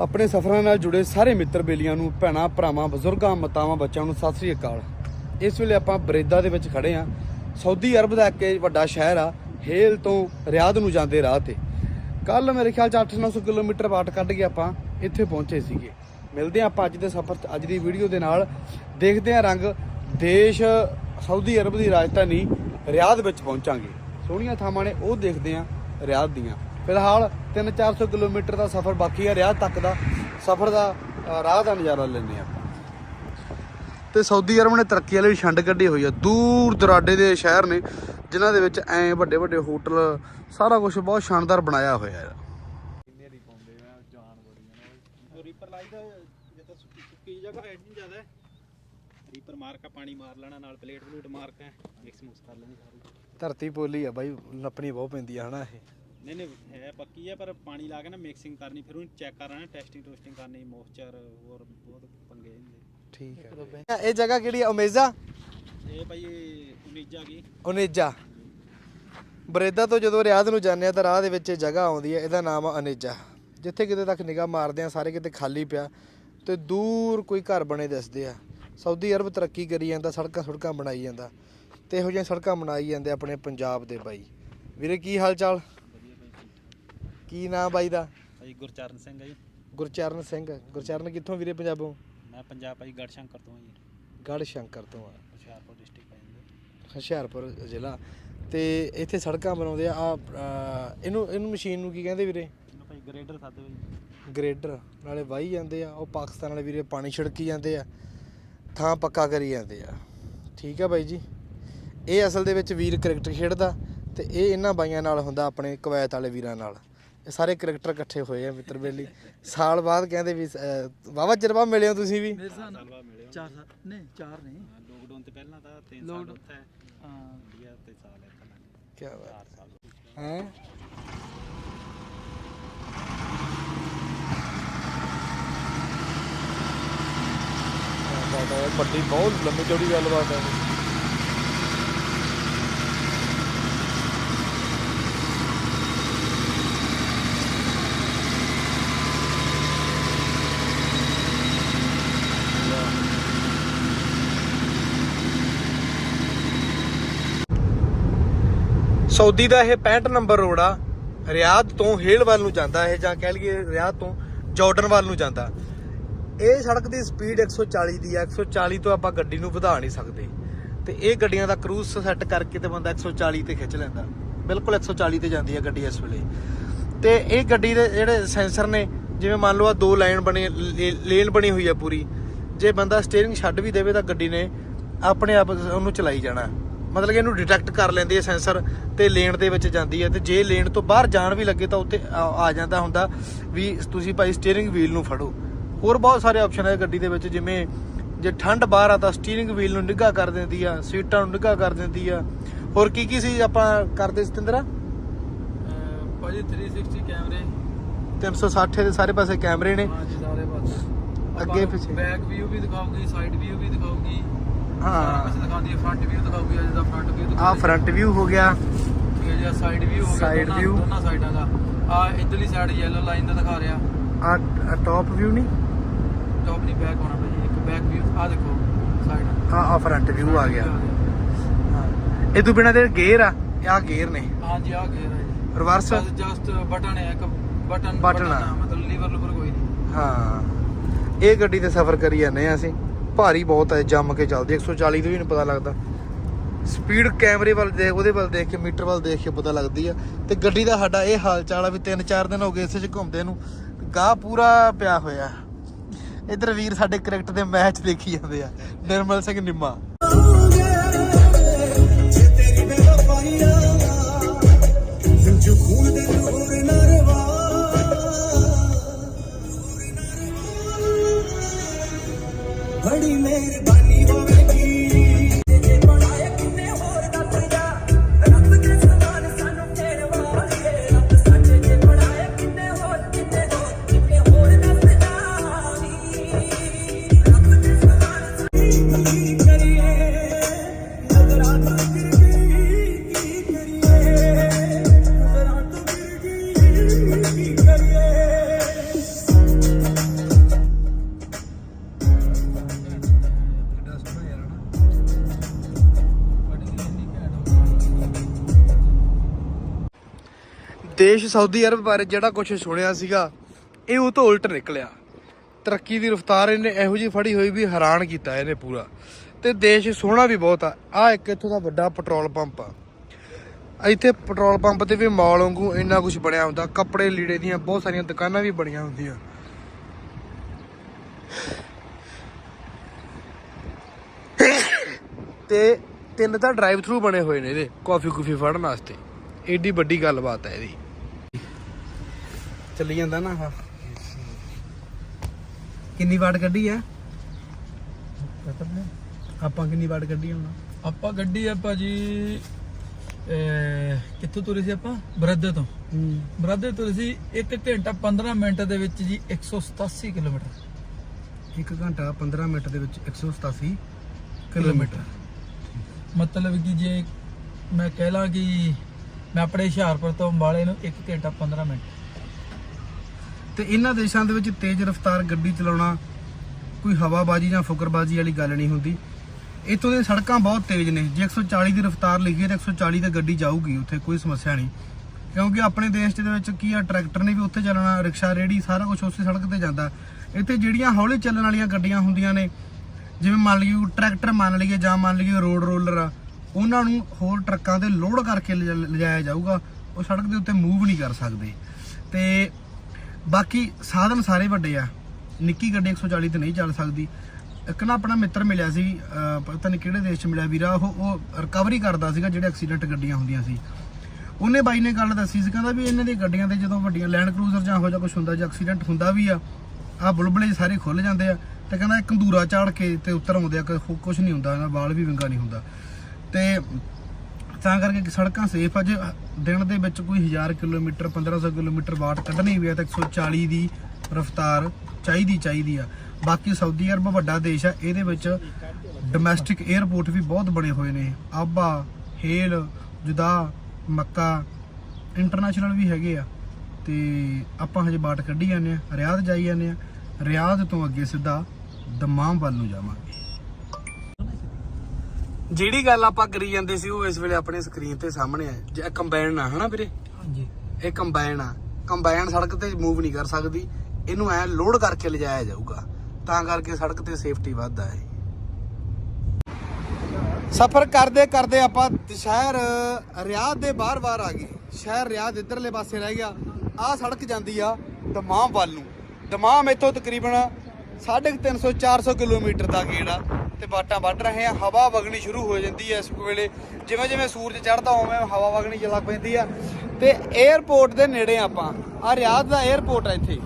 ਆਪਣੇ ਸਫ਼ਰਾਂ ਨਾਲ ਜੁੜੇ ਸਾਰੇ ਮਿੱਤਰ ਬੇਲੀਆਂ ਨੂੰ, ਭੈਣਾਂ, ਭਰਾਵਾਂ, ਬਜ਼ੁਰਗਾਂ, ਮਾਤਾਵਾਂ, ਬੱਚਿਆਂ ਨੂੰ ਸਤਿ ਸ੍ਰੀ ਅਕਾਲ। ਇਸ ਵੇਲੇ ਆਪਾਂ ਬਰੇਦਾ ਦੇ ਵਿੱਚ ਖੜੇ ਆ ਸਾਊਦੀ ਅਰਬ ਦਾ ਇੱਕ ਵੱਡਾ ਸ਼ਹਿਰ ਆ, ਹੇਲ ਤੋਂ ਰਿਆਦ ਨੂੰ ਜਾਂਦੇ ਰਾਹ ਤੇ। ਕੱਲ ਮੇਰੇ ਖਿਆਲ ਚ 8-900 ਕਿਲੋਮੀਟਰ ਬਾਟ ਕੱਢ ਕੇ ਆਪਾਂ ਇੱਥੇ ਪਹੁੰਚੇ ਸੀਗੇ। ਮਿਲਦੇ ਆ ਆਪਾਂ ਅੱਜ ਦੇ ਸਫ਼ਰ 'ਚ, ਅੱਜ ਦੀ ਵੀਡੀਓ ਦੇ ਨਾਲ। ਦੇਖਦੇ ਆ ਰੰਗ ਦੇਸ਼, ਸਾਊਦੀ ਅਰਬ ਦੀ ਰਾਜਧਾਨੀ ਰਿਆਦ ਵਿੱਚ ਪਹੁੰਚਾਂਗੇ। ਸੋਹਣੀਆਂ ਥਾਵਾਂ ਨੇ, ਉਹ ਦੇਖਦੇ ਆ ਰਿਆਦ ਦੀਆਂ। ਫਿਲਹਾਲ 3-400 ਕਿਲੋਮੀਟਰ ਦਾ ਸਫ਼ਰ ਬਾਕੀ ਆ ਰਿਆਦ ਤੱਕ ਦਾ ਸਫ਼ਰ ਦਾ ਰਾਹ ਦਾ ਨਜ਼ਾਰਾ ਲੈਂਦੇ ਆ ਤੇ ਸਾਊਦੀ ਅਰਬ ਨੇ ਤਰੱਕੀ ਵਾਲੀ ਛੰਡ ਕੱਢੀ ਹੋਈ ਆ ਦੂਰ ਦਰਾਡੇ ਦੇ ਸ਼ਹਿਰ ਨੇ ਜਿਨ੍ਹਾਂ ਦੇ ਵਿੱਚ ਐ ਵੱਡੇ ਵੱਡੇ ਹੋਟਲ ਸਾਰਾ ਕੁਝ ਬਹੁਤ ਸ਼ਾਨਦਾਰ ਬਣਾਇਆ ਹੋਇਆ ਹੈ ਰੀਪਰ ਲਾਈਦਾ ਜਿੱਦਾਂ ਸੁੱਕੀ ਸੁੱਕੀ ਜਗ੍ਹਾ ਹੈ ਨਹੀਂ ਜ਼ਿਆਦਾ ਰੀਪਰ ਮਾਰ ਕੇ ਪਾਣੀ ਮਾਰ ਲੈਣਾ ਨਾਲ ਪਲੇਟ ਪਲੂਟ ਮਾਰ ਕੇ ਮਿਕਸ ਮੁਕਸ ਕਰ ਲੈਣੀ ਸਾਰੀ। ਧਰਤੀ ਪੋਲੀ ਆ ਬਾਈ ਨੱਪਣੀ ਬਹੁਤ ਪੈਂਦੀ ਆ ਹਨਾ ਇਹ। ਨਹੀਂ ਨਹੀਂ ਹੈ ਪੱਕੀ ਹੈ ਪਰ ਪਾਣੀ ਲਾ ਕੇ ਨਾ ਮਿਕਸਿੰਗ ਕਰਨੀ ਫਿਰ ਉਹਨੂੰ ਚੈੱਕ ਕਰਨਾ ਟੈਸਟਿੰਗ ਟੋਸਟਿੰਗ ਕਰਨੀ ਮੋਇਸਚਰ ਹੋਰ ਬਹੁਤ ਪੰਗੇ ਹੁੰਦੇ ਠੀਕ ਹੈ। ਇਹ ਜਗ੍ਹਾ ਕਿਹੜੀ ਆ? ਓਮੇਜ਼ਾ ਇਹ ਭਾਈ ਉਨੀਜਾ ਕੀ? ਓਨੇਜਾ ਬਰੇਦਾ ਤੋਂ ਜਦੋਂ ਰਿਆਦ ਨੂੰ ਜਾਂਦੇ ਆ ਤਾਂ ਰਾਹ ਦੇ ਵਿੱਚ ਇਹ ਜਗ੍ਹਾ ਆਉਂਦੀ ਹੈ ਇਹਦਾ ਨਾਮ ਆ ਅਨੇਜਾ ਜਿੱਥੇ ਕਿਤੇ ਤੱਕ ਨਿਗਾਹ ਮਾਰਦੇ ਆ ਸਾਰੇ ਕਿਤੇ ਖਾਲੀ ਪਿਆ ਤੇ ਦੂਰ ਕੋਈ ਘਰ ਬਣੇ ਦਿਸਦੇ ਆ। ਸਾਊਦੀ ਅਰਬ ਤਰੱਕੀ ਕਰੀ ਜਾਂਦਾ ਸੜਕਾਂ ਸੜਕਾਂ ਬਣਾਈ ਜਾਂਦਾ ਤੇ ਇਹੋ ਜਿਹੀਆਂ ਸੜਕਾਂ ਬਣਾਈ ਜਾਂਦੇ ਆਪਣੇ ਪੰਜਾਬ ਦੇ ਬਾਈ। ਵੀਰੇ ਕੀ ਹਾਲ ਚਾਲ? ਕੀ ਨਾਮ ਬਾਈ ਦਾ? ਭਾਈ ਗੁਰਚਰਨ ਸਿੰਘ ਹੈ ਜੀ। ਗੁਰਚਰਨ ਸਿੰਘ। ਗੁਰਚਰਨ ਕਿੱਥੋਂ ਵੀਰੇ ਪੰਜਾਬੋਂ? ਮੈਂ ਪੰਜਾਬ ਭਾਈ ਗੜਸ਼ੰਕਰ ਤੋਂ ਹਾਂ ਜੀ। ਸ਼ੰਕਰ ਤੋਂ ਆ ਹੁਸ਼ਿਆਰਪੁਰ ਡਿਸਟ੍ਰਿਕਟ ਪੈ ਜਾਂਦਾ ਹੁਸ਼ਿਆਰਪੁਰ ਜ਼ਿਲ੍ਹਾ। ਤੇ ਇੱਥੇ ਸੜਕਾਂ ਬਣਾਉਂਦੇ ਆ ਆ ਇਹਨੂੰ ਇਹਨੂੰ ਮਸ਼ੀਨ ਨੂੰ ਕੀ ਕਹਿੰਦੇ ਵੀਰੇ? ਇਹਨੂੰ ਭਾਈ ਗ੍ਰੇਡਰ ਖਾਦੇ ਭਾਈ ਗ੍ਰੇਡਰ ਨਾਲੇ ਵਾਹੀ ਜਾਂਦੇ ਆ ਉਹ ਪਾਕਿਸਤਾਨ ਵਾਲੇ ਵੀਰੇ ਪਾਣੀ ਛਿੜਕੀ ਜਾਂਦੇ ਆ ਥਾਂ ਪੱਕਾ ਕਰੀ ਜਾਂਦੇ ਆ। ਠੀਕ ਆ ਬਾਈ ਜੀ। ਇਹ ਅਸਲ ਦੇ ਵਿੱਚ ਵੀਰ ਕ੍ਰਿਕਟ ਖੇਡਦਾ ਤੇ ਇਹ ਇਹਨਾਂ ਬਾਈਆਂ ਨਾਲ ਹੁੰਦਾ ਆਪਣੇ ਕੁਵੈਤ ਵਾਲੇ ਵੀਰਾਂ ਨਾਲ। ਇਹ ਸਾਰੇ ਕ੍ਰਿਕਟਰ ਇਕੱਠੇ ਹੋਏ ਆ ਮਿੱਤਰ ਬੇਲੀ ਸਾਲ ਬਾਅਦ ਕਹਿੰਦੇ ਵੀ ਵਾਵਾ ਚਿਰ ਬਾਅਦ ਮਿਲੇ ਹੋ ਤੁਸੀਂ ਵੀ। ਮੇਰੇ ਸਾਹ ਸਾਲ ਬਾਅਦ ਮਿਲੇ ਚਾਰ ਸਾਲ ਨਹੀਂ ਚਾਰ ਨਹੀਂ। ਲੋਕਡਾਊਨ ਤੋਂ ਪਹਿਲਾਂ ਤਾਂ 3 ਸਾਲ Lockdown- ਉੱਥੇ ਹਾਂ। ਇੰਡੀਆ ਤੇ ਸਾਲ ਇੱਥੇ ਲੱਗੇ ਕੀ ਬਾਤ। 4 ਸਾਲ। ਹੈ? ਵੱਡੀ ਬਹੁਤ ਲੰਮੀ ਚੌੜੀ ਗੱਲਬਾਤ ਹੈ। ਸਾਊਦੀ ਦਾ ਇਹ 65 ਨੰਬਰ ਰੋਡ ਆ, ਰਿਆਦ ਤੋਂ ਹੇਲ ਵੱਲ ਨੂੰ ਜਾਂਦਾ ਇਹ, ਜਾਂ ਕਹਿ ਲਈਏ ਰਿਆਦ ਤੋਂ ਜਾਰਡਨ ਵੱਲ ਨੂੰ ਜਾਂਦਾ। ਇਹ ਸੜਕ ਦੀ ਸਪੀਡ 140 ਦੀ ਆ 140 ਤੋਂ ਆਪਾਂ ਗੱਡੀ ਨੂੰ ਵਧਾ ਨਹੀਂ ਸਕਦੇ। ਤੇ ਇਹ ਗੱਡੀਆਂ ਦਾ ਕਰੂਜ਼ ਸੈੱਟ ਕਰਕੇ ਤੇ ਬੰਦਾ 140 ਤੇ ਖਿੱਚ ਲੈਂਦਾ। ਬਿਲਕੁਲ 140 ਤੇ ਜਾਂਦੀ ਆ ਗੱਡੀ ਇਸ ਵੇਲੇ। ਤੇ ਇਹ ਗੱਡੀ ਦੇ ਜਿਹੜੇ ਸੈਂਸਰ ਨੇ, ਜਿਵੇਂ ਮੰਨ ਲਓ ਆ ਦੋ ਲਾਈਨ ਬਣੀ ਲੇਨ ਬਣੀ ਹੋਈ ਆ ਪੂਰੀ। ਜੇ ਬੰਦਾ ਸਟੀਅਰਿੰਗ ਛੱਡ ਵੀ ਦੇਵੇ ਤਾਂ ਗੱਡੀ ਨੇ ਆਪਣੇ ਆਪ ਉਹਨੂੰ ਚਲਾਈ ਜਾਣਾ। ਮਤਲਬ ਕਿ ਇਹਨੂੰ ਡਿਟੈਕਟ ਕਰ ਲੈਂਦੀ ਹੈ ਸੈਂਸਰ ਤੇ ਲੇਨ ਦੇ ਵਿੱਚ ਜਾਂਦੀ ਹੈ ਤੇ ਜੇ ਲੇਨ ਤੋਂ ਬਾਹਰ ਜਾਣ ਵੀ ਲੱਗੇ ਤਾਂ ਉੱਤੇ ਆ ਆ ਜਾਂਦਾ ਹੁੰਦਾ ਵੀ ਤੁਸੀਂ ਭਾਈ ਸਟੀਅਰਿੰਗ ਵੀਲ ਨੂੰ ਫੜੋ। ਹੋਰ ਬਹੁਤ ਸਾਰੇ ਆਪਸ਼ਨ ਹੈ ਗੱਡੀ ਦੇ ਵਿੱਚ ਜਿਵੇਂ ਜੇ ਠੰਡ ਬਾਹਰ ਆ ਤਾਂ ਸਟੀਅਰਿੰਗ ਵੀਲ ਨੂੰ ਨਿੱਘਾ ਕਰ ਦਿੰਦੀ ਆ ਸੀਟਾਂ ਨੂੰ ਨਿੱਘਾ ਕਰ ਦਿੰਦੀ ਆ। ਹੋਰ ਕੀ ਕੀ ਸੀ ਆਪਾਂ ਕਰਦੇ ਸਤਿੰਦਰਾ? ਭਾਜੀ 360 ਕੈਮਰੇ। 360 ਦੇ ਸਾਰੇ ਪਾਸੇ ਕੈਮਰੇ ਨੇ। ਹਾਂ ਜੀ ਸਾਰੇ ਪਾਸੇ। ਅੱਗੇ ਪਿੱਛੇ। ਬੈਕ ਵੀਊ ਵੀ ਦਿਖਾਊਗੀ ਸਾਈਡ ਵੀਊ ਵੀ ਦਿਖਾਊਗੀ। ਹਾਂ। ਕੁਝ ਦਿਖਾਉਂਦੀ ਹੈ ਫਰੰਟ ਵੀਊ ਦਿਖਾਊਗੀ ਜਿਹਦਾ ਫਰੰਟ ਵੀਊ ਆ ਫਰੰਟ ਵਿਊ ਹੋ ਗਿਆ। ਠੀਕ ਹੈ ਜੀ ਸਾਈਡ ਵੀਊ ਹੋ ਗਿਆ ਦੋਨਾਂ- view। ਦੋਨਾਂ ਸਾਈਡਾਂ ਦਾ ਆ ਇਧਰਲੀ ਸਾਈਡ ਯੈਲੋ ਲਾਈਨ ਦਾ ਦਿਖਾ ਰਿਹਾ। ਆ ਟੌਪ ਵਿਊ ਨਹੀਂ? ਟੌਪ ਨਹੀਂ ਬੈਕ ਹੋਣਾ ਭਾਜੀ ਇੱਕ ਬੈਕ ਵੀਊ ਆ ਦੇਖੋ ਸਾਈਡ ਆ ਆ ਫਰੰਟ ਵਿਊ ਆ ਗਿਆ। ਇਹ ਤੋਂ ਬਿਨਾ ਦੇ ਗੇਅਰ ਆ ਆ ਗੇਅਰ ਨੇ। ਹਾਂ ਜੀ ਆ ਗਿਆ ਜੀ ਰਿਵਰਸ ਜਸਟ ਬਟਨ ਹੈ ਇੱਕ ਬਟਨ ਆ। ਮਤਲਬ ਲੀਵਰ ਲੂਵਰ ਕੋਈ ਨਹੀਂ। ਹਾਂ। ਇਹ ਗੱਡੀ ਤੇ ਸਫ਼ਰ ਕਰੀ ਜਾਂਦੇ ਆ ਅਸੀਂ। ਭਾਰੀ ਬਹੁਤ ਹੈ, ਜੰਮ ਕੇ ਚੱਲਦੀ 140 ਤੋਂ ਵੀ ਨਹੀਂ ਪਤਾ ਲੱਗਦਾ। ਸਪੀਡ ਕੈਮਰੇ ਵੱਲ ਦੇਖ, ਉਹਦੇ ਵੱਲ ਦੇਖ ਕੇ, ਮੀਟਰ ਵੱਲ ਦੇਖ ਕੇ ਪਤਾ ਲੱਗਦੀ ਆ। ਤੇ ਗੱਡੀ ਦਾ ਸਾਡਾ ਇਹ ਹਾਲ ਚਾਲ ਆ ਵੀ 3-4 ਦਿਨ ਹੋ ਗਏ ਇਸੇ 'ਚ ਘੁੰਮਦੇ ਨੂੰ। ਗਾਹ ਪੂਰਾ ਪਿਆ ਹੋਇਆ। ਇਧਰ ਵੀਰ ਸਾਡੇ ਕ੍ਰਿਕਟ ਦੇ ਮੈਚ ਦੇਖੀ ਜਾਂਦੇ ਆ। ਨਿਰਮਲ ਸਿੰਘ ਨਿੰਮਾ। ਬੜੀ ਮਿਹਰਬਾਨੀ ਹੋਵੇਗੀ। ਜੇ ਬਣਾਏ ਕਿੰਨੇ ਹੋਰ ਦੱਸ ਜਾ। ਰੱਬ ਦੇ ਸਮਾਨ ਸਾਨੂੰ ਤੇਰੇ ਵਾਲੀਏ। ਰੱਬ ਸੱਚ ਜੇ ਬਣਾਏ ਕਿੰਨੇ ਹੋਰ ਕਿੰਨੇ ਹੋਰ ਕਿੰਨੇ ਹੋਰ ਦੱਸ ਜਾ। ਨੀ ਰੱਬ ਦੇ ਸਮਾਨ ਕੀ ਕਰੀਏ ਨਜ਼ਰਾਂ ਤੋਂ ਦੇਸ਼ ਸਾਊਦੀ ਅਰਬ ਬਾਰੇ ਜਿਹੜਾ ਕੁਝ ਸੁਣਿਆ ਸੀਗਾ, ਇਹ ਉਹ ਤੋਂ ਉਲਟ ਨਿਕਲਿਆ। ਤਰੱਕੀ ਦੀ ਰਫ਼ਤਾਰ ਇਹਨੇ ਇਹੋ ਜਿਹੀ ਫੜੀ ਹੋਈ ਵੀ ਹੈਰਾਨ ਕੀਤਾ ਇਹਨੇ ਪੂਰਾ। ਤੇ ਦੇਸ਼ ਸੋਹਣਾ ਵੀ ਬਹੁਤ ਆ। ਆ ਇੱਕ ਇੱਥੋਂ ਦਾ ਵੱਡਾ ਪੈਟਰੋਲ ਪੰਪ ਆ। ਇੱਥੇ ਪੈਟਰੋਲ ਪੰਪ ਤੇ ਵੀ ਮਾਲ ਵਾਂਗੂ ਇੰਨਾ ਕੁਝ ਬਣਿਆ ਹੁੰਦਾ। ਕੱਪੜੇ ਲੀੜੇ ਦੀਆਂ ਬਹੁਤ ਸਾਰੀਆਂ ਦੁਕਾਨਾਂ ਵੀ ਬਣੀਆਂ ਹੁੰਦੀਆਂ। ਤੇ ਤਿੰਨ ਤਾਂ ਡਰਾਈਵ ਥਰੂ ਬਣੇ ਹੋਏ ਨੇ ਇਹਦੇ ਕਾਫੀ ਕੁਫੀ ਫੜਨ ਵਾਸਤੇ। ਏਡੀ ਵੱਡੀ ਗੱਲਬਾਤ ਹੈ ਇਹਦੀ। ਚੱਲੀ ਜਾਂਦਾ ਨਾ ਆਹ। ਕਿੰਨੀ ਵਾਟ ਕੱਢੀ ਆ? ਆਪਾਂ ਕਿੰਨੀ ਵਾਟ ਕੱਢੀ ਹੁਣ? ਆਪਾਂ ਗੱਡੀ ਆ ਭਾਜੀ ਕਿੱਥੋਂ ਤੁਰੇ ਸੀ ਆਪਾਂ? ਬਰਦੇ ਤੋਂ। ਬਰਦੇ ਤੁਰੇ ਸੀ 1 ਘੰਟਾ 15 ਮਿੰਟ ਦੇ ਵਿੱਚ ਜੀ 187 ਕਿਲੋਮੀਟਰ। 1 ਘੰਟਾ 15 ਮਿੰਟ ਦੇ ਵਿੱਚ 187 ਕਿਲੋਮੀਟਰ। ਮਤਲਬ ਕਿ ਜੇ ਮੈਂ ਕਹਿ ਲਾਂ ਕਿ ਮੈਂ ਆਪਣੇ ਹੁਸ਼ਿਆਰਪੁਰ ਤੋਂ ਅੰਬਾਲੇ ਨੂੰ 1 ਘੰਟਾ 15 ਮਿੰਟ। ਤੇ ਇਹਨਾਂ ਦੇਸ਼ਾਂ ਦੇ ਵਿੱਚ ਤੇਜ਼ ਰਫ਼ਤਾਰ ਗੱਡੀ ਚਲਾਉਣਾ ਕੋਈ ਹਵਾਬਾਜ਼ੀ ਜਾਂ ਫੁਕਰਬਾਜ਼ੀ ਵਾਲੀ ਗੱਲ ਨਹੀਂ ਹੁੰਦੀ। ਇੱਥੋਂ ਦੇ ਸੜਕਾਂ ਬਹੁਤ ਤੇਜ਼ ਨੇ। ਜੇ 140 ਦੀ ਰਫ਼ਤਾਰ ਲਿਖੀ ਹੈ ਤਾਂ 140 ਤੇ ਗੱਡੀ ਜਾਊਗੀ, ਉੱਥੇ ਕੋਈ ਸਮੱਸਿਆ ਨਹੀਂ। ਕਿਉਂਕਿ ਆਪਣੇ ਦੇਸ਼ ਦੇ ਵਿੱਚ ਕੀ ਆ, ਟਰੈਕਟਰ ਨੇ ਵੀ ਉੱਥੇ ਚੱਲਣਾ, ਰਿਕਸ਼ਾ ਰੇੜੀ ਸਾਰਾ ਕੁਝ ਉਸੇ ਸੜਕ ਤੇ ਜਾਂਦਾ। ਇੱਥੇ ਜਿਹੜੀਆਂ ਹੌਲੇ ਚੱਲਣ ਵਾਲੀਆਂ ਗੱਡੀਆਂ ਹੁੰਦੀਆਂ ਨੇ, ਜਿਵੇਂ ਮੰਨ ਲਈਏ ਟਰੈਕਟਰ ਮੰਨ ਲਈਏ ਜਾਂ ਮੰਨ ਲਈਏ ਰੋਡ ਰੋਲਰ ਆ, ਉਹਨਾਂ ਨੂੰ ਹੋਰ ਟਰੱਕਾਂ ਤੇ ਲੋਡ ਕਰਕੇ ਲਿਜਾ- ਲਿਜਾਇਆ ਜਾਊਗਾ। ਉਹ ਸੜਕ ਦੇ ਉੱਤੇ ਮੂਵ ਨਹੀਂ ਕਰ ਸਕਦੇ। ਤੇ ਬਾਕੀ ਸਾਧਨ ਸਾਰੇ ਵੱਡੇ ਆ। ਨਿੱਕੀ ਗੱਡੀ 140 ਤੇ ਨਹੀਂ ਚੱਲ ਸਕਦੀ। ਇੱਕ ਨਾ ਆਪਣਾ ਮਿੱਤਰ ਮਿਲਿਆ ਸੀ ਪਤਾ ਨਹੀਂ ਕਿਹੜੇ ਦੇਸ਼ ਚ ਮਿਲਿਆ ਵੀਰਾ, ਉਹ ਉਹ ਰਿਕਵਰੀ ਕਰਦਾ ਸੀਗਾ ਜਿਹੜੇ ਐਕਸੀਡੈਂਟ ਗੱਡੀਆਂ ਹੁੰਦੀਆਂ ਸੀ। ਉਹਨੇ ਬਾਈ ਨੇ ਗੱਲ ਦੱਸੀ ਸੀ, ਕਹਿੰਦਾ ਵੀ ਇਹਨਾਂ ਦੀ ਗੱਡੀਆਂ ਤੇ ਜਦੋਂ ਵੱਡੀਆਂ ਲੈਂਡ ਕਰੂਜ਼ਰ ਜਾਂ ਹੋ ਜਾ ਕੁਝ ਹੁੰਦਾ, ਜਾਂ ਐਕਸੀਡੈਂਟ ਹੁੰਦਾ ਵੀ ਆ ਆ ਬੁਲਬੁਲੇ ਸਾਰੇ ਖੁੱਲ ਜਾਂਦੇ ਆ। ਤੇ ਕਹਿੰਦਾ ਇੱਕ ਕੰਦੂਰਾ ਚਾੜ ਕੇ ਤੇ ਉੱਤਰ ਆਉਂਦੇ ਆ ਕੁਝ ਨਹੀਂ ਹੁੰਦਾ ਇਹਨਾਂ ਵਾਲ ਵੀ ਵਿੰਗਾ ਨਹੀਂ ਹੁੰਦਾ। ਤੇ ਤਾਂ ਕਰਕੇ ਸੜਕਾਂ ਸੇਫ ਆ, ਜੇ ਦਿਨ ਦੇ ਵਿੱਚ ਕੋਈ 1000 ਕਿਲੋਮੀਟਰ 1500 ਕਿਲੋਮੀਟਰ ਵਾਟ ਕੱਢਣੀ ਵੀ ਹੈ ਤਾਂ 140 ਦੀ ਰਫ਼ਤਾਰ ਚਾਹੀਦੀ ਚਾਹੀਦੀ ਆ। ਬਾਕੀ ਸਾਊਦੀ ਅਰਬ ਵੱਡਾ ਦੇਸ਼ ਆ, ਇਹਦੇ ਵਿੱਚ ਡੋਮੈਸਟਿਕ 에ਅਰਪੋਰਟ ਵੀ ਬਹੁਤ ਬਣੇ ਹੋਏ ਨੇ। ਆਬਾ, ਹੇਲ, ਜੁਦਾ, ਮੱਕਾ ਇੰਟਰਨੈਸ਼ਨਲ ਵੀ ਹੈਗੇ ਆ। ਤੇ ਆਪਾਂ ਹਜੇ ਬਾਟ ਕੱਢੀ ਜਾਂਦੇ ਆ, ਰਿਆਦ ਜਾਈ ਜਾਂਦੇ ਆ। ਰਿਆਦ ਤੋਂ ਅੱਗੇ ਸਿੱਧਾ ਦਮਾਮ ਵੱਲ ਨੂੰ ਜਾਵਾਂਗੇ। ਜਿਹੜੀ ਗੱਲ ਆਪਾਂ ਕਰੀ ਜਾਂਦੇ ਸੀ ਉਹ ਇਸ ਵੇਲੇ ਆਪਣੇ ਸਕਰੀਨ ਤੇ ਸਾਹਮਣੇ ਆ। ਜੇ ਕੰਬਾਈਨ ਆ ਹਨਾ ਵੀਰੇ? ਹਾਂਜੀ। ਇਹ ਕੰਬਾਈਨ ਆ। ਕੰਬਾਈਨ ਸੜਕ ਤੇ ਮੂਵ ਨਹੀਂ ਕਰ ਸਕਦੀ। ਇਹਨੂੰ ਐ ਲੋਡ ਕਰਕੇ ਲਿਜਾਇਆ ਜਾਊਗਾ। ਤਾਂ ਕਰਕੇ ਸੜਕ ਤੇ ਸੇਫਟੀ ਵੱਧਦਾ ਹੈ ਸਫ਼ਰ ਕਰਦੇ ਕਰਦੇ ਆਪਾਂ ਸ਼ਹਿਰ ਰਿਆਦ ਦੇ ਬਾਹਰ-ਬਾਹਰ ਆ ਗਏ। ਸ਼ਹਿਰ ਰਿਆਦ ਇਧਰਲੇ ਪਾਸੇ ਰਹਿ ਗਿਆ। ਆਹ ਸੜਕ ਜਾਂਦੀ ਆ ਦਮਾਮ ਵੱਲ ਨੂੰ। ਦਮਾਮ ਇੱਥੋਂ ਤਕਰੀਬਨ 350 400 ਕਿਲੋਮੀਟਰ ਦਾ ਗੇੜ ਤੇ ਬਾਟਾਂ ਵੱਢ ਰਹੇ ਆ ਹਵਾ ਵਗਣੀ ਸ਼ੁਰੂ ਹੋ ਜਾਂਦੀ ਹੈ ਇਸ ਵੇਲੇ। ਜਿਵੇਂ ਜਿਵੇਂ ਸੂਰਜ ਚੜ੍ਹਦਾ ਉਵੇਂ ਹਵਾ ਵਗਣੀ ਲੱਗ ਪੈਂਦੀ ਆ। ਤੇ 에어ਪੋਰਟ ਦੇ ਨੇੜੇ ਆਪਾਂ ਆ ਰਿਆਦ ਦਾ 에어ਪੋਰਟ ਹੈ ਇੱਥੇ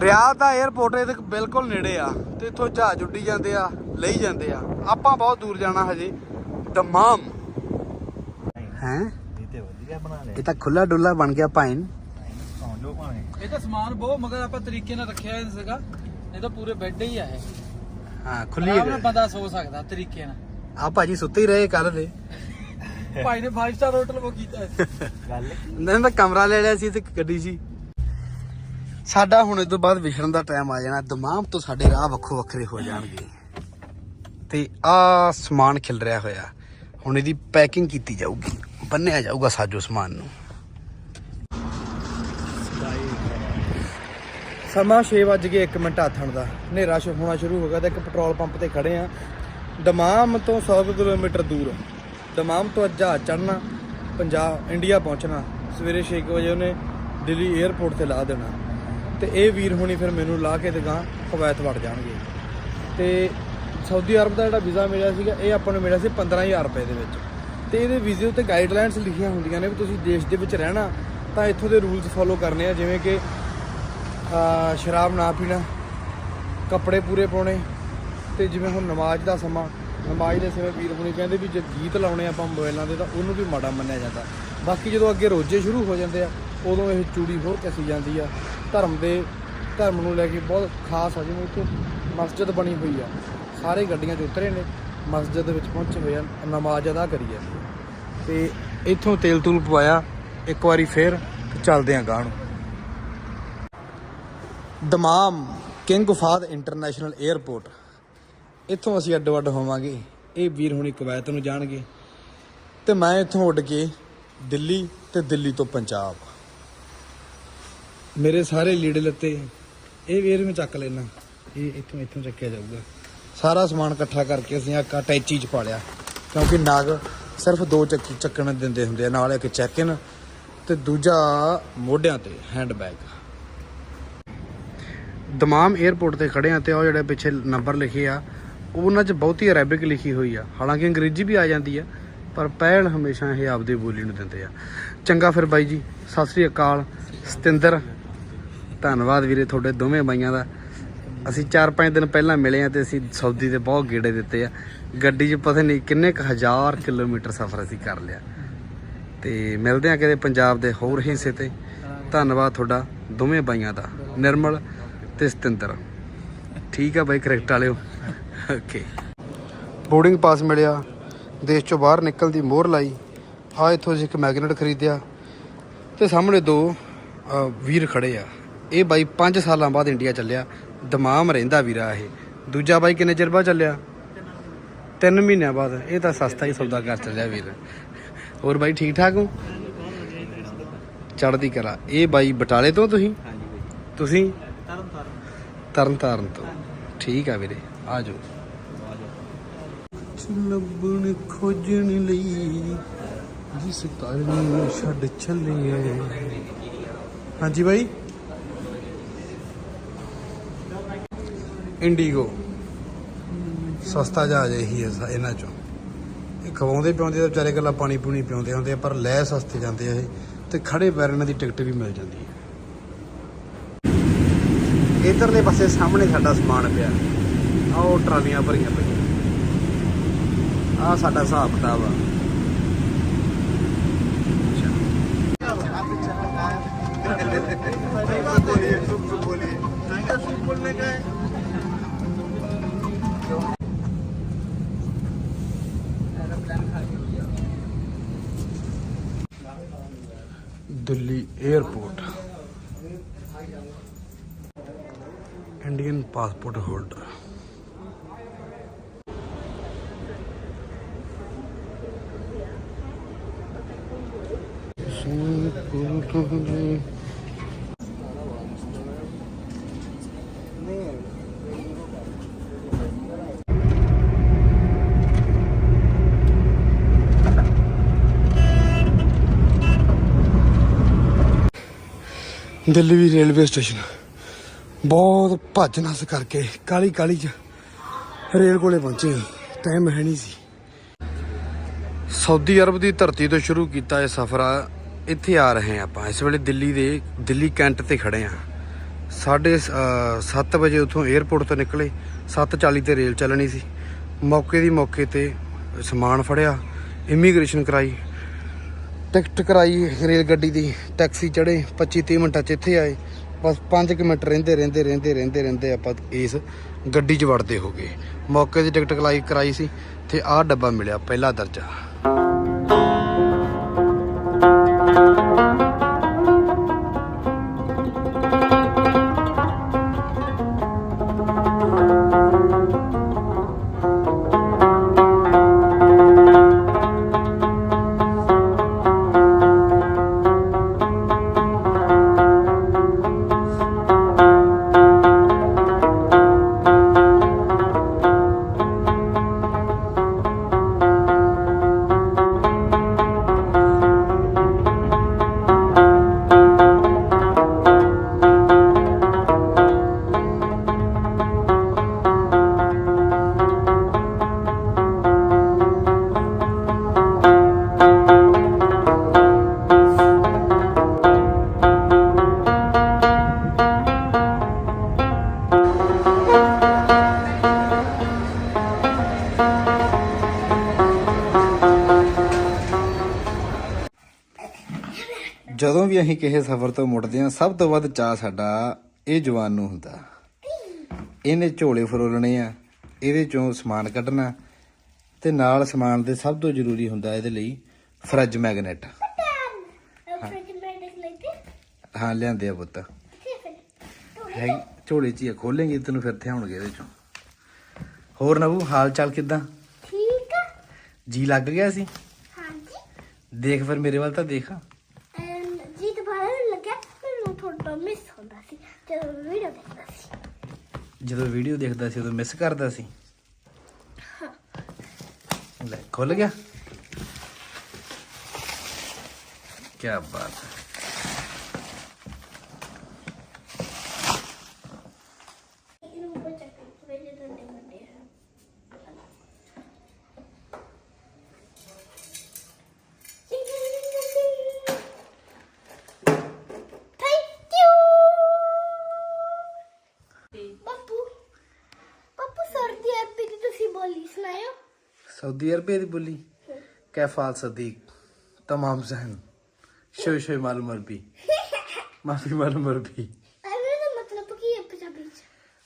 ਰਿਆਦ ਦਾ 에어ਪੋਰਟ ਇਹਦੇ ਬਿਲਕੁਲ ਨੇੜੇ ਆ ਤੇ ਇਥੋਂ ਜਹਾਜ਼ ਉੱਡੀ ਜਾਂਦੇ ਆ ਲਈ ਜਾਂਦੇ ਆ। ਆਪਾਂ ਬਹੁਤ ਦੂਰ ਜਾਣਾ ਹਜੇ। ਦਮਾਮ। ਹੈ? ਇਹ ਤਾਂ ਖੁੱਲਾ ਡੁੱਲਾ ਬਣ ਗਿਆ ਪਾਈਨ ਭਾਵੇਂ। ਇਹ ਤਾਂ ਸਮਾਨ ਬਹੁਤ ਮਗਰ ਆਪਾਂ ਤਰੀਕੇ ਨਾਲ ਰੱਖਿਆ ਹੋਇਆ ਸੀਗਾ। ਇਹ ਤਾਂ ਪੂਰੇ ਬੈੱਡ ਹੀ ਆ ਇਹ। ਹਾਂ ਖੁੱਲੀ ਆਰਾਮ ਨਾਲ ਬੰਦਾ ਸੋ ਸਕਦਾ ਤਰੀਕੇ ਨਾਲ। ਆ ਭਾਜੀ ਸੁੱਤੇ ਹੀ ਰਹੇ ਕੱਲ ਦੇ। ਭਾਈ ਨੇ 5 ਸਟਾਰ ਹੋਟਲ ਬੁੱਕ ਕੀਤਾ ਹੈ। ਗੱਲ ਇਹਨਾਂ ਦਾ ਕਮਰਾ ਲੈ ਲਿਆ ਸੀ ਤੇ ਇੱਕ ਗੱਡੀ ਸੀ। ਸਾਡਾ ਹੁਣ ਇਸ ਤੋਂ ਬਾਅਦ ਵਿਛੜਨ ਦਾ ਟਾਈਮ ਆ ਜਾਣਾ। ਦਿਮਾਗ ਤੋਂ ਸਾਡੇ ਰਾਹ ਵੱਖੋ ਵੱਖਰੇ ਹੋ ਜਾਣਗੇ। ਤੇ ਆ ਸਮਾਨ ਖਿਲ ਰਿਹਾ ਹੋਇਆ। ਹੁਣ ਇਹਦੀ ਪੈਕਿੰਗ ਕੀਤੀ ਜਾਊਗੀ। ਬੰਨਿਆ ਜਾਊਗਾ ਸਾਜੋ ਸਮਾਨ ਨੂੰ। ਸਮਾਂ 6 ਵੱਜ ਕੇ 1 ਮਿੰਟ ਆਥਣ ਦਾ। ਹਨੇਰਾ ਸ਼ੁਰੂ ਹੋਣਾ ਸ਼ੁਰੂ ਹੋ ਗਿਆ ਤੇ ਇੱਕ ਪੈਟਰੋਲ ਪੰਪ ਤੇ ਖੜੇ ਆ। ਦਮਾਮ ਤੋਂ 100 ਕੁ ਕਿਲੋਮੀਟਰ ਦੂਰ। ਦਮਾਮ ਤੋਂ ਅੱਜ ਜਹਾਜ਼ ਚੜਨਾ ਪੰਜਾਬ ਇੰਡੀਆ ਪਹੁੰਚਣਾ। ਸਵੇਰੇ 6 ਵਜੇ ਉਹਨੇ ਦਿੱਲੀ 에ਅਰਪੋਰਟ ਤੇ ਲਾ ਦੇਣਾ। ਤੇ ਇਹ ਵੀਰ ਹੋਣੀ ਫਿਰ ਮੈਨੂੰ ਲਾ ਕੇ ਦਗਾ ਕਵੈਤ ਵੜ ਜਾਣਗੇ। ਤੇ ਸਾਊਦੀ ਅਰਬ ਦਾ ਜਿਹੜਾ ਵੀਜ਼ਾ ਮਿਲਿਆ ਸੀਗਾ, ਇਹ ਆਪਾਂ ਨੂੰ ਮਿਲਿਆ ਸੀ 15000 ਰੁਪਏ ਦੇ ਵਿੱਚ। ਤੇ ਇਹਦੇ ਵੀਜ਼ੇ ਉੱਤੇ ਗਾਈਡਲਾਈਨਸ ਲਿਖੀਆਂ ਹੁੰਦੀਆਂ ਨੇ ਵੀ ਤੁਸੀਂ ਦੇਸ਼ ਦੇ ਵਿੱਚ ਰਹਿਣਾ, ਤਾਂ ਇੱਥੋਂ ਦੇ ਰੂਲਸ ਫੋਲੋ ਕਰਨੇ ਆ, ਜਿਵੇਂ ਕਿ ਸ਼ਰਾਬ ਨਾ ਪੀਣਾ, ਕੱਪੜੇ ਪੂਰੇ ਪਾਉਣੇ, ਤੇ ਜਿਵੇਂ ਹੁਣ ਨਮਾਜ਼ ਦਾ ਸਮਾਂ, ਨਮਾਜ਼ ਦੇ ਸਮੇਂ ਵੀਰ ਹੁਣੀ ਕਹਿੰਦੇ ਵੀ ਜੇ ਗੀਤ ਲਾਉਣੇ ਆਪਾਂ ਮੋਬਾਈਲਾਂ ਦੇ ਤਾਂ ਉਹਨੂੰ ਵੀ ਮਾੜਾ ਮੰਨਿਆ ਜਾਂਦਾ। ਬਾਕੀ ਜਦੋਂ ਅੱਗੇ ਰੋਜੇ ਸ਼ੁਰੂ ਹੋ ਜਾਂਦੇ ਆ, ਉਦੋਂ ਇਹ ਚੂੜੀ ਹੋਰ ਕਸੀ ਜਾਂਦੀ ਆ। ਧਰਮ ਦੇ, ਧਰਮ ਨੂੰ ਲੈ ਕੇ ਬਹੁਤ ਖਾਸ ਆ, ਜਿਵੇਂ ਇੱਥੇ ਮਸਜਿਦ ਬਣੀ ਹੋਈ ਆ। ਸਾਰੇ ਗੱਡੀਆਂ 'ਚ ਉਤਰੇ ਨੇ, ਮਸਜਿਦ ਵਿੱਚ ਪਹੁੰਚੇ ਹੋਏ ਆ, ਨਮਾਜ਼ ਅਦਾ ਕਰੀ ਜਾਂਦੇ ਆ। ਤੇ ਇੱਥੋਂ ਤੇਲ ਤੂਲ ਪਵਾਇਆ, ਇੱਕ ਵਾਰੀ ਫੇਰ ਚੱਲਦੇ ਆਂ ਗਾਂਹ ਨੂੰ Dammam King Fahd international airport ਇੱਥੋਂ ਅਸੀਂ ਅੱਡੋ ਅੱਡ ਹੋਵਾਂਗੇ। ਇਹ ਵੀਰ ਹੁਣੀ ਕਵੈਤ ਨੂੰ ਜਾਣਗੇ। ਤੇ ਮੈਂ ਇੱਥੋਂ ਉੱਡ ਕੇ ਦਿੱਲੀ ਤੇ ਦਿੱਲੀ ਤੋਂ ਪੰਜਾਬ। ਮੇਰੇ ਸਾਰੇ ਲੀੜੇ ਲੱਤੇ ਇਹ ਵੀਰ ਮੈਂ ਚੱਕ ਲੈਣਾ। ਇਹ ਇੱਥੋਂ ਇੱਥੋਂ ਚੱਕਿਆ ਜਾਊਗਾ। ਸਾਰਾ ਸਮਾਨ ਇਕੱਠਾ ਕਰਕੇ ਅਸੀਂ ਆਹ ਟੈਚੀ ਚ ਪਾ ਲਿਆ ਕਿਉਂਕਿ ਨਾਗ ਸਿਰਫ ਦੋ ਚੱਕੀ ਚੱਕਣ ਦਿੰਦੇ ਹੁੰਦੇ ਆ। ਨਾਲ ਇੱਕ ਚੈਕਿਨ ਇਨ ਤੇ ਦੂਜਾ ਮੋਢਿਆਂ ਤੇ ਹੈਂਡ ਬੈਗ ਦਮਾਮ 에ਅਰਪੋਰਟ ਤੇ ਖੜੇ ਆ ਤੇ ਉਹ ਜਿਹੜੇ ਪਿੱਛੇ ਨੰਬਰ ਲਿਖੇ ਆ ਉਹਨਾਂ 'ਚ ਬਹੁਤੀ ਅਰੈਬਿਕ ਲਿਖੀ ਹੋਈ ਆ। ਹਾਲਾਂਕਿ ਅੰਗਰੇਜ਼ੀ ਵੀ ਆ ਜਾਂਦੀ ਆ, ਪਰ ਪਹਿਲ ਹਮੇਸ਼ਾ ਇਹ ਆਪਦੀ ਬੋਲੀ ਨੂੰ ਦਿੰਦੇ ਆ। ਚੰਗਾ ਫਿਰ ਬਾਈ ਜੀ, ਸਤਿ ਸ੍ਰੀ ਅਕਾਲ। ਸਤਿੰਦਰ, ਧੰਨਵਾਦ ਵੀਰੇ ਤੁਹਾਡੇ ਦੋਵੇਂ ਬਾਈਆਂ ਦਾ। ਅਸੀਂ 4-5 ਦਿਨ ਪਹਿਲਾਂ ਮਿਲੇ ਆ ਤੇ ਅਸੀਂ ਸਾਊਦੀ ਦੇ ਬਹੁਤ ਗੇੜੇ ਦਿੱਤੇ ਆ। ਗੱਡੀ 'ਚ ਪਤਾ ਨਹੀਂ ਕਿੰਨੇ ਕੁ ਹਜ਼ਾਰ ਕਿਲੋਮੀਟਰ ਸਫ਼ਰ ਅਸੀਂ ਕਰ ਲਿਆ। ਤੇ ਮਿਲਦੇ ਆ ਕਿਤੇ ਪੰਜਾਬ ਦੇ ਹੋਰ ਹਿੱਸੇ ਤੇ। ਧੰਨਵਾਦ ਤੁਹਾਡਾ ਦੋਵੇਂ ਬਾਈਆਂ ਦਾ। ਨਿਰਮਲ ਤੇ ਸਤਿੰਦਰ। ਠੀਕ ਆ ਬਾਈ ਕਰੈਕਟ ਵਾਲਿਓ ਓਕੇ ਬੋਰਡਿੰਗ ਪਾਸ ਮਿਲਿਆ। ਦੇਸ਼ ਚੋਂ ਬਾਹਰ ਨਿਕਲ ਦੀ ਮੋਹਰ ਲਾਈ। ਆ ਇੱਥੋਂ ਅਸੀਂ ਇੱਕ ਮੈਗਨੇਟ ਖਰੀਦਿਆ। ਤੇ ਸਾਹਮਣੇ ਦੋ ਵੀਰ ਖੜੇ ਆ। ਇਹ ਬਾਈ 5 ਸਾਲਾਂ ਬਾਅਦ ਇੰਡੀਆ ਚੱਲਿਆ। ਦਮਾਮ ਰਹਿੰਦਾ ਵੀਰਾ ਇਹ। ਦੂਜਾ ਬਾਈ ਕਿੰਨੇ ਚਿਰ ਬਾਅਦ ਚੱਲਿਆ? 3 ਮਹੀਨਿਆਂ ਬਾਅਦ। ਇਹ ਤਾਂ ਸਸਤਾ ਹੀ ਸੌਦਾ ਕਰ ਚੱਲਿਆ ਵੀਰ। ਹੋਰ ਬਾਈ ਠੀਕ ਠਾਕ ਹੋ? ਚੜ੍ਹਦੀ ਕਲਾ। ਇਹ ਬਾਈ ਬਟਾਲੇ ਤੋਂ ਤੁਸੀਂ? ਹਾਂਜੀ ਬਾਈ। ਤੁਸੀਂ? ਤਰਨ ਤਰਨ ਤਰਨ ਤਾਰਨ ਤੋਂ ਠੀਕ ਆ ਵੀਰੇ ਆ ਜਾਓ। ਲੱਭਣ ਖੋਜਣ ਲਈ ਜਿਸ ਕਾਰਨ ਛੱਡ ਚੱਲੇ ਹਾਂਜੀ ਬਾਈ। ਇੰਡੀਗੋ। ਸਸਤਾ ਜਹਾਜ਼ ਇਹੀ ਹੈ ਇਹਨਾਂ ਚੋਂ। ਇਹ ਖਵਾਉਂਦੇ ਪਿਆਉਂਦੇ ਤਾਂ ਵਿਚਾਰੇ ਗੱਲਾਂ ਪਾਣੀ ਪੂਣੀ ਪਿਆਉਂਦੇ ਹੁੰਦੇ ਆ ਪਰ ਲੈ ਸਸਤੇ ਜਾਂਦੇ ਆ ਇਹ। ਤੇ ਖੜੇ ਪੈਰ ਇਹਨਾਂ ਦੀ ਟਿਕਟ ਵੀ ਮਿਲ ਜਾਂਦੀ ਹੈ। ਇਧਰਲੇ ਪਾਸੇ ਸਾਹਮਣੇ ਸਾਡਾ ਸਮਾਨ ਪਿਆ। ਆਹ ਉਹ ਟਰਾਲੀਆਂ ਭਰੀਆਂ ਪਈਆਂ। ਆਹ ਸਾਡਾ ਹਿਸਾਬ ਕਿਤਾਬ ਆ। Delhi airport passport holder. Delhi railway station. ਬਹੁਤ ਭੱਜ ਨਸ ਕਰਕੇ ਕਾਲੀ ਕਾਲੀ ਚ ਰੇਲ ਕੋਲੇ ਪਹੁੰਚੇ। ਟਾਈਮ ਹੈ ਨਹੀਂ ਸੀ। ਸਾਊਦੀ ਅਰਬ ਦੀ ਧਰਤੀ ਤੋਂ ਸ਼ੁਰੂ ਕੀਤਾ ਇਹ ਸਫ਼ਰ ਇੱਥੇ ਆ ਰਹੇ ਹਾਂ ਆਪਾਂ। ਇਸ ਵੇਲੇ ਦਿੱਲੀ ਦੇ, ਦਿੱਲੀ ਕੈਂਟ ਤੇ ਖੜੇ ਹਾਂ। ਸਾਢੇ 7 ਵਜੇ ਉਥੋਂ 에ਅਰਪੋਰਟ ਤੋਂ ਨਿਕਲੇ। 7:40 ਤੇ ਰੇਲ ਚੱਲਣੀ ਸੀ। ਮੌਕੇ ਦੀ ਮੌਕੇ ਤੇ ਸਮਾਨ ਫੜਿਆ। ਇਮੀਗ੍ਰੇਸ਼ਨ ਕਰਾਈ। ਟਿਕਟ ਕਰਾਈ ਰੇਲ ਗੱਡੀ ਦੀ। ਟੈਕਸੀ ਚੜੇ 25 30 ਮਿੰਟਾਂ ਚ ਇੱਥੇ ਆਏ। ਬਸ 5 ਮਿੰਟ ਰਹਿੰਦੇ ਰਹਿੰਦੇ ਰਹਿੰਦੇ ਰਹਿੰਦੇ ਰਹਿੰਦੇ ਆਪਾਂ ਇਸ ਗੱਡੀ 'ਚ ਵੜਦੇ ਹੋ ਗਏ। ਮੌਕੇ ਦੀ ਟਿਕਟ ਕਲਾਈ ਕਰਾਈ ਸੀ ਤੇ ਆਹ ਡੱਬਾ ਮਿਲਿਆ, ਪਹਿਲਾ ਦਰਜਾ। ਜਦੋਂ ਵੀ ਅਸੀਂ ਕਿਸੇ ਸਫ਼ਰ ਤੋਂ ਮੁੜਦੇ ਹਾਂ ਸਭ ਤੋਂ ਵੱਧ ਚਾਹ ਸਾਡਾ ਇਹ ਜਵਾਨ ਨੂੰ ਹੁੰਦਾ। ਇਹਨੇ ਝੋਲੇ ਫਰੋਲਣੇ ਆ ਇਹਦੇ ਚੋਂ ਸਮਾਨ ਕੱਢਣਾ ਤੇ ਨਾਲ ਸਮਾਨ ਦੇ ਸਭ ਤੋਂ ਜ਼ਰੂਰੀ ਹੁੰਦਾ ਇਹਦੇ ਲਈ ਫਰਿੱਜ ਮੈਗਨੇਟ। ਹਾਂ ਲਿਆਂਦੇ ਆ ਪੁੱਤ। ਹੈ ਝੋਲੇ 'ਚ ਹੀ ਆ ਖੋਲੇਂਗੇ ਤੈਨੂੰ ਫਿਰ ਥਿਆਉਣਗੇ ਇਹਦੇ ਚੋਂ। ਹੋਰ ਨਬੂ ਹਾਲ ਚਾਲ ਕਿਦਾਂ? ਠੀਕ ਜੀ ਲੱਗ ਗਿਆ ਸੀ? ਹਾਂਜੀ। ਦੇਖ ਫਿਰ ਮੇਰੇ ਵੱਲ ਤਾਂ ਦੇਖ ਐਂਡ ਜੀ ਦੁਬਾਰਾ ਲੱਗਿਆ ਮੈਨੂੰ ਥੋੜਾ ਮਿਸ ਹੁੰਦਾ ਸੀ ਜਦੋਂ ਵੀਡੀਓ ਦੇਖਦਾ ਸੀ ਜਦੋਂ ਵੀਡੀਓ ਦੇਖਦਾ ਸੀ ਉਦੋਂ ਮਿਸ ਕਰਦਾ ਸੀ। ਲੈ, ਖੁੱਲ ਗਿਆ? ਕੀ ਬਾਤ ਹੈ। ਸਾਊਦੀ ਅਰਬੀ ਦੀ ਬੋਲੀ कैफाल सदीक तमाम जहन। शोए शोए मालूम अरबी। ਮਾਫੀ ਮਾਲੂਮ ਅਰਬੀ ਅਰਬੀ ਦਾ ਮਤਲਬ ਕੀ ਹੈ ਪੰਜਾਬੀ ਚ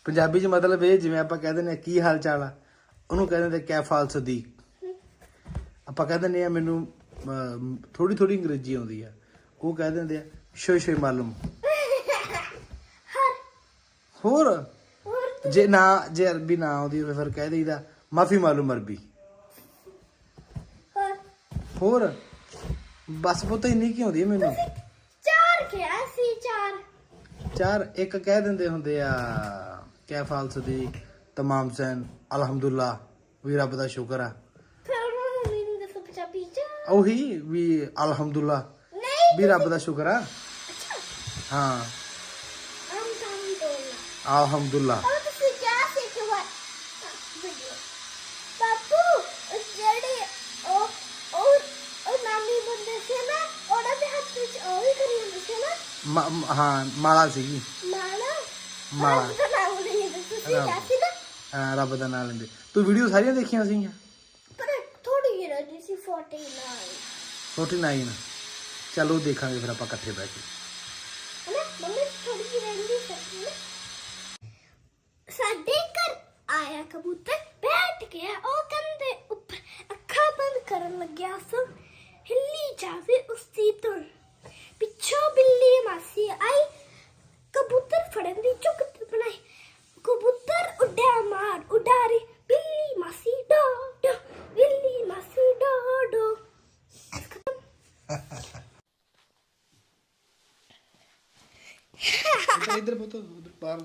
ਪੰਜਾਬੀ ਚ ਮਤਲਬ ਇਹ ਜਿਵੇਂ ਆਪਾਂ ਕਹਿੰਦੇ ਨੇ ਕੀ ਹਾਲ ਚਾਲ ਆ ਉਹਨੂੰ ਕਹਿੰਦੇ ਨੇ ਕੈਫਾਲ ਸਦੀਕ ਆਪਾਂ ਕਹਿੰਦੇ ਨੇ ਮੈਨੂੰ ਥੋੜੀ ਥੋੜੀ ਅੰਗਰੇਜ਼ੀ ਆਉਂਦੀ ਆ ਉਹ ਕਹਿ ਦਿੰਦੇ ਆ ਸ਼ੋਏ ਸ਼ੋਏ ਮਾਲੂਮ ਹੋਰ ਜੇ ਨਾ ਜੇ ਅਰਬੀ ਨਾ ਆਉਂਦੀ ਹੋਵੇ ਫਿਰ ਕਹਿ ਦੇਈਦਾ ਮਾਫੀ ਮਾਲੂਮ ਅਰਬੀ ਹੋਰ? ਬਸ ਪੁੱਤ ਇੰਨੀ ਕੀ ਆਉਂਦੀ ਹੈ ਮੈਨੂੰ? ਚਾਰ ਕਿਹਾ ਸੀ ਚਾਰ। ਚਾਰ ਇੱਕ ਕਹਿ ਦਿੰਦੇ ਹੁੰਦੇ ਆ ਕੈਫਾਲ ਸਦੀਕ ਤਮਾਮ ਸੈਨ ਅਲਹਮਦੁਲਿਲਾ ਵੀ ਰੱਬ ਦਾ ਸ਼ੁਕਰ ਆ। ਫਿਰ ਉਹਨਾਂ ਨੂੰ ਮੈਨੂੰ ਦੱਸੋ ਪੰਜਾਬੀ ਚ। ਉਹੀ ਵੀ ਅਲਹਮਦੁਲਿਲਾ ਨਹੀਂ ਵੀ ਰੱਬ ਦਾ ਸ਼ੁਕਰ ਆ। ਹਾਂ। ਤਾਂ ਅਲਹਮਦੁਲਿਲਾ ਉਹ ਤੁਸੀਂ ਕਿਹਾ ਸੀ ਕਿ ਵਾ ਵੀਡੀਓ ਬਾਪੂ ਉਹ ਜਿਹੜੇ ਉਹ ਉਹ ਉਹ ਨਾਮੀ ਬੰਦੇ ਸੀ ਨਾ ਉਹਨਾਂ ਦੇ ਹੱਥ ਵਿੱਚ ਉਹ ਹੀ ਕਰੀ ਹੁੰਦੇ ਸੀ ਨਾ ਮ- ਹਾਂ ਮਾਲਾ ਸੀਗੀ। ਮਾਲਾ? ਮਾਲਾ। ਉਹਦਾ ਨਾਮ ਨਹੀਂ ਹੈ ਤੁਸੀਂ ਕਿਹਾ ਸੀ ਨਾ। ਹਾਂ, ਰੱਬ ਦਾ ਨਾਮ ਲੈਂਦੇ। ਤੂੰ ਵੀਡੀਓ ਸਾਰੀਆਂ ਦੇਖੀਆਂ ਸੀਗੀਆਂ? ਪਰ ਥੋੜੀ ਜਿਹੀ ਰਹਿ ਸੀ 49 49 ਚਲੋ ਦੇਖਾਂਗੇ ਫਿਰ ਆਪਾਂ ਇਕੱਠੇ ਬਹਿ ਕੇ। ਹਨਾ? ਮੰਮੀ ਥੋੜੀ ਜਿਹੀ ਰਹਿੰਦੀ ਸੀ ਨਾ। ਸਾਡੇ ਘਰ ਆਇਆ ਕਬੂਤਰ ਬੈਠ ਗਿਆ। ਉਹ ਕੰਦੇ ਉੱਪਰ ਅੱਖਾਂ ਬੰਦ ਕਰਨ ਲੱਗਿਆ ਸੋ ਹਿੱਲੀ ਜਾਵੇ ਉਸਦੀ ਤੋਂ। ਪਿੱਛੋਂ ਬਿੱਲੀ ਮਾਸੀ ਆਈ। ਕਬੂਤਰ ਫੜਨ ਦੀ ਚੁੱਕ ਬਣਾਈ ਕਬੂਤਰ ਉੱਡਿਆ ਮਾਰ ਉਡਾਰੀ। ਬਿੱਲੀ ਮਾਸੀ ਡੋ ਡੋ ਬਿੱਲੀ ਮਾਸੀ ਡੋ ਡੋ। ਇੱਧਰ ਪੁੱਤ ਉਧਰ ਬਾਹਰ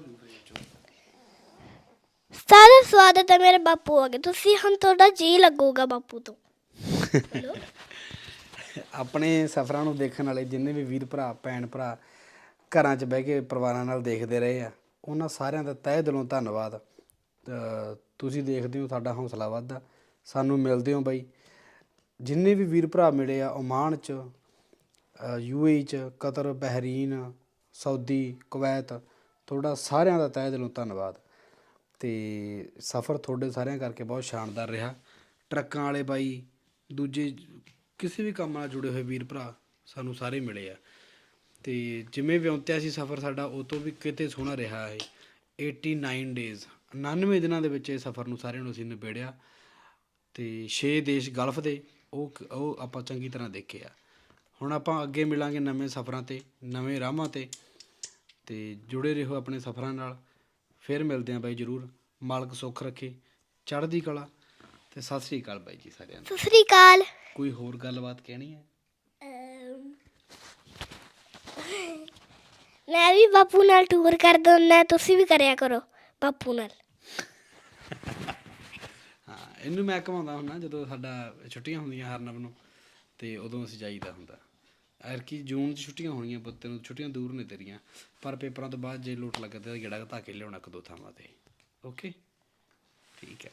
ਸਾਰਾ ਸਵਾਗਤ ਹੈ ਮੇਰੇ ਬਾਪੂ ਅਗੇ। ਤੁਸੀਂ ਹੁਣ ਤੁਹਾਡਾ ਜੀ ਲੱਗੂਗਾ ਬਾਪੂ ਤੋਂ। ਆਪਣੇ ਸਫ਼ਰਾਂ ਨੂੰ ਦੇਖਣ ਵਾਲੇ ਜਿੰਨੇ ਵੀ ਵੀਰ ਭਰਾ, ਭੈਣ ਭਰਾ ਘਰਾਂ 'ਚ ਬਹਿ ਕੇ ਪਰਿਵਾਰਾਂ ਨਾਲ ਦੇਖਦੇ ਰਹੇ ਆ, ਉਹਨਾਂ ਸਾਰਿਆਂ ਦਾ ਤਹਿ ਦਿਲੋਂ ਧੰਨਵਾਦ। ਤੁਸੀਂ ਦੇਖਦੇ ਹੋ ਸਾਡਾ ਹੌਸਲਾ ਵੱਧਦਾ। ਸਾਨੂੰ ਮਿਲਦੇ ਹੋ ਬਾਈ। ਜਿੰਨੇ ਵੀ ਵੀਰ ਭਰਾ ਮਿਲੇ ਆ ਓਮਾਨ 'ਚ ਯੂਏਈ 'ਚ, ਕਤਰ, ਬਹਿਰੀਨ, ਸਾਊਦੀ, ਕੁਵੈਤ, ਤੁਹਾਡਾ ਸਾਰਿਆਂ ਦਾ ਤਹਿ ਦਿਲੋਂ ਧੰਨਵਾਦ। ਤੇ ਸਫ਼ਰ ਤੁਹਾਡੇ ਸਾਰਿਆਂ ਕਰਕੇ ਬਹੁਤ ਸ਼ਾਨਦਾਰ ਰਿਹਾ। ਟਰੱਕਾਂ ਵਾਲੇ ਬਾਈ, ਦੂਜੇ ਕਿਸੇ ਵੀ ਕੰਮ ਨਾਲ ਜੁੜੇ ਹੋਏ ਵੀਰ ਭਰਾ ਸਾਨੂੰ ਸਾਰੇ ਮਿਲੇ ਆ। ਅਤੇ ਜਿਵੇਂ ਵਿਉਂਤਿਆ ਸੀ ਸਫ਼ਰ ਸਾਡਾ, ਉਹ ਤੋਂ ਵੀ ਕਿਤੇ ਸੋਹਣਾ ਰਿਹਾ ਹੈ 89 ਡੇਜ਼ 99 ਦਿਨਾਂ ਦੇ ਵਿੱਚ ਇਹ ਸਫ਼ਰ ਨੂੰ ਸਾਰਿਆਂ ਨੂੰ ਅਸੀਂ ਨਿਬੇੜਿਆ ਅਤੇ 6 ਦੇਸ਼ ਗਲਫ ਦੇ, ਉਹ ਉਹ ਆਪਾਂ ਚੰਗੀ ਤਰ੍ਹਾਂ ਦੇਖੇ ਆ ਹੁਣ ਆਪਾਂ ਅੱਗੇ ਮਿਲਾਂਗੇ ਨਵੇਂ ਸਫ਼ਰਾਂ ਤੇ, ਨਵੇਂ ਰਾਹਾਂ ਤੇ ਤੇ ਜੁੜੇ ਰਹੋ ਆਪਣੇ ਸਫ਼ਰਾਂ ਨਾਲ। ਫਿਰ ਮਿਲਦੇ ਆਂ ਬਾਈ ਜਰੂਰ। ਮਾਲਕ ਸੁੱਖ ਰੱਖੇ। ਚੜ੍ਹਦੀ ਕਲਾ। ਤੇ ਸਤਿ ਸ੍ਰੀ ਅਕਾਲ ਬਾਈ ਜੀ ਸਾਰਿਆਂ ਨੂੰ। ਸਤਿ ਸ੍ਰੀ ਅਕਾਲ। ਕੋਈ ਹੋਰ ਗੱਲਬਾਤ ਕਹਿਣੀ ਹੈ? ਮੈਂ ਵੀ ਬਾਪੂ ਨਾਲ ਟੂਰ ਕਰ ਦਿੰਦਾ ਤੁਸੀਂ ਵੀ ਕਰਿਆ ਕਰੋ ਬਾਪੂ ਨਾਲ। ਹਾਂ ਇਹਨੂੰ ਮੈਂ ਘਮਾਉਂਦਾ ਹੁੰਦਾ ਜਦੋਂ ਸਾਡਾ ਛੁੱਟੀਆਂ ਹੁੰਦੀਆਂ ਹਰਨਵ ਨੂੰ ਤੇ ਉਦੋਂ ਅਸੀਂ ਜਾਈਦਾ ਹੁੰਦਾ। ਐਰਕੀ ਜੂਨ 'ਚ ਛੁੱਟੀਆਂ ਹੋਣੀਆਂ ਪੁੱਤੇ ਨੂੰ ਛੁੱਟੀਆਂ ਦੂਰ ਨੇ ਤੇਰੀਆਂ ਪਰ ਪੇਪਰਾਂ ਤੋਂ ਬਾਅਦ ਜੇ ਲੋਟ ਲੱਗਦਾ ਤਾਂ ਗੇੜਾ ਧਾ ਕੇ ਲਿਆਉਣਾ ਇੱਕ ਦੋ ਥਾਵਾਂ ਤੇ। ਓਕੇ ਠੀਕ ਹੈ।